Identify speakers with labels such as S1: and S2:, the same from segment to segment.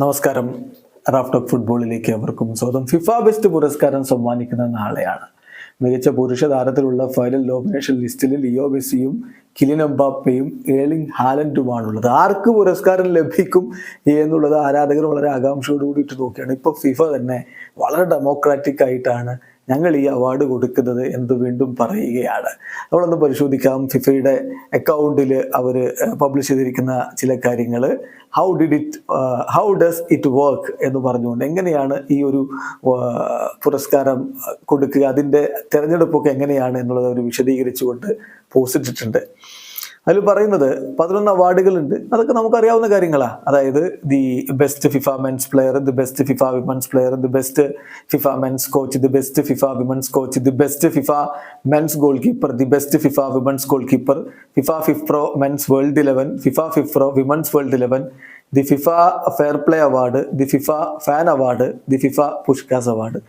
S1: നമസ്കാരം. റാഫ്റ്റോക്ക് ഫുട്ബോളിലേക്ക് അവർക്കും സ്വാഗതം. ഫിഫ ബെസ്റ്റ് പുരസ്കാരം സമ്മാനിക്കുന്ന നാളെയാണ്. മികച്ച പുരുഷ താരത്തിലുള്ള ഫൈനൽ നോമിനേഷൻ ലിസ്റ്റിൽ ലിയോ മെസ്സിയും കിലിൻ എംബാപ്പയും ഏളിംഗ് ഹാലൻഡുമാണുള്ളത്. ആർക്ക് പുരസ്കാരം ലഭിക്കും എന്നുള്ളത് ആരാധകർ വളരെ ആകാംക്ഷയോടുകൂടി ഇട്ട് നോക്കുകയാണ്. ഇപ്പോൾ ഫിഫ തന്നെ വളരെ ഡെമോക്രാറ്റിക് ആയിട്ടാണ് ഞങ്ങൾ ഈ അവാർഡ് കൊടുക്കുന്നത് എന്ന് വീണ്ടും പറയുകയാണ്. നമ്മളൊന്ന് പരിശോധിക്കാം. ഫിഫയുടെ അക്കൗണ്ടിൽ അവർ പബ്ലിഷ് ചെയ്തിരിക്കുന്ന ചില കാര്യങ്ങൾ how did it how does it work എന്ന് പറഞ്ഞുകൊണ്ട് എങ്ങനെയാണ് ഈ ഒരു പുരസ്കാരം കൊടുക്കുക അതിന്റെ തിരഞ്ഞെടുപ്പൊക്കെ എങ്ങനെയാണ് എന്നുള്ളത് അവർ വിശദീകരിച്ചുകൊണ്ട് പോസ്റ്റ് ഇട്ടിട്ടുണ്ട്. അതിൽ പറയുന്നത് പതിനൊന്ന് അവാർഡുകളുണ്ട്. അതൊക്കെ നമുക്കറിയാവുന്ന കാര്യങ്ങളാണ് അതായത് the best FIFA men's player the best FIFA women's player the best FIFA men's coach the best FIFA women's coach the best FIFA men's goalkeeper the best FIFA women's goalkeeper FIFA FIFPro men's world eleven FIFA FIFPro women's world eleven the FIFA fair play award the FIFA fan award the FIFA Puskas award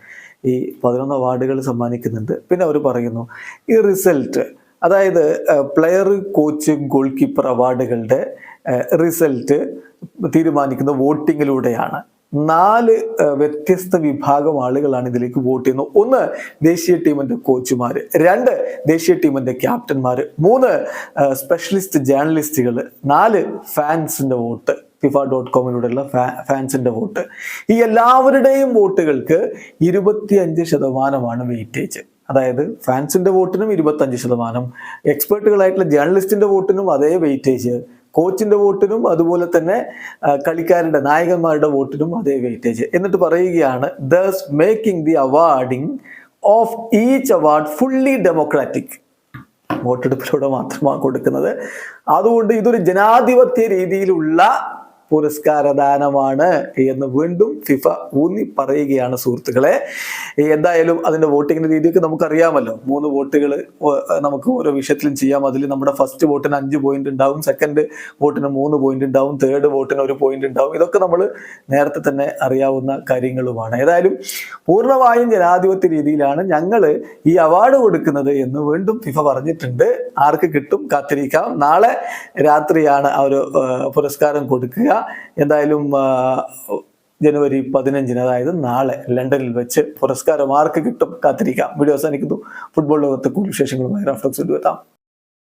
S1: ഈ പതിനൊന്ന് അവാർഡുകൾ സമ്മാനിക്കുന്നുണ്ട്. പിന്നെ അവർ പറയുന്നു ഈ result അതായത് player coach goalkeeper അവാർഡുകളുടെ result തീരുമാനിക്കുന്ന വോട്ടിങ്ങിലൂടെയാണ്. നാല് വ്യത്യസ്ത വിഭാഗം ആളുകളാണ് ഇതിലേക്ക് വോട്ട് ചെയ്യുന്നത്. ഒന്ന് ദേശീയ ടീമിന്റെ കോച്ചുമാർ രണ്ട് ദേശീയ ടീമിന്റെ ക്യാപ്റ്റന്മാർ മൂന്ന് സ്പെഷ്യലിസ്റ്റ് ജേർണലിസ്റ്റുകൾ നാല് ഫാൻസിന്റെ വോട്ട്. ഫിഫ ഡോട്ട് കോമിലൂടെയുള്ള ഫാൻസിന്റെ വോട്ട്. ഈ എല്ലാവരുടെയും വോട്ടുകൾക്ക് ഇരുപത്തിയഞ്ച് ശതമാനമാണ് വെയിറ്റേജ് അതായത് ഫാൻസിന്റെ വോട്ടിനും ഇരുപത്തഞ്ച് ശതമാനം എക്സ്പേർട്ടുകളായിട്ടുള്ള ജേർണലിസ്റ്റിന്റെ വോട്ടിനും അതേ വെയിറ്റേജ് കോച്ചിന്റെ വോട്ടിനും അതുപോലെ തന്നെ കളിക്കാരുടെ നായകന്മാരുടെ വോട്ടിനും അതേ വെയിറ്റേജ് എന്നിട്ട് പറയുകയാണ് thus making the awarding of each award fully democratic വോട്ടെടുപ്പിലൂടെ മാത്രമാണ് കൊടുക്കുന്നത്. അതുകൊണ്ട് ഇതൊരു ജനാധിപത്യ രീതിയിലുള്ള പുരസ്കാരദാനമാണ് എന്ന് വീണ്ടും ഫിഫ ഊന്നി പറയുകയാണ് സുഹൃത്തുക്കളെ. എന്തായാലും അതിന്റെ വോട്ടിങ്ങിന്റെ രീതിയൊക്കെ നമുക്കറിയാമല്ലോ. മൂന്ന് വോട്ടുകൾ നമുക്ക് ഓരോ വിഷയത്തിലും ചെയ്യാം. അതിൽ നമ്മുടെ ഫസ്റ്റ് വോട്ടിന് അഞ്ച് പോയിന്റ് ഉണ്ടാവും സെക്കൻഡ് വോട്ടിന് മൂന്ന് പോയിന്റ് ഉണ്ടാവും തേർഡ് വോട്ടിന് ഒരു പോയിന്റ് ഉണ്ടാവും. ഇതൊക്കെ നമ്മൾ നേരത്തെ തന്നെ അറിയാവുന്ന കാര്യങ്ങളുമാണ്. ഏതായാലും പൂർണമായും ജനാധിപത്യ രീതിയിലാണ് ഞങ്ങൾ ഈ അവാർഡ് കൊടുക്കുന്നത് എന്ന് വീണ്ടും ഫിഫ പറഞ്ഞിട്ടുണ്ട്. ആർക്ക് കിട്ടും കാത്തിരിക്കാം. നാളെ രാത്രിയാണ് ആ ഒരു പുരസ്കാരം കൊടുക്കുക. എന്തായാലും ജനുവരി പതിനഞ്ചിന് അതായത് നാളെ ലണ്ടനിൽ വെച്ച് പുരസ്കാരം ആർക്ക് കിട്ടും. കാത്തിരിക്കാം. വീഡിയോ അവസാനിക്കുന്നു. ഫുട്ബോൾ ലോകത്തെ കൂടുതൽ വിശേഷങ്ങളുമായി റഫ്ലക്സ് എത്താം.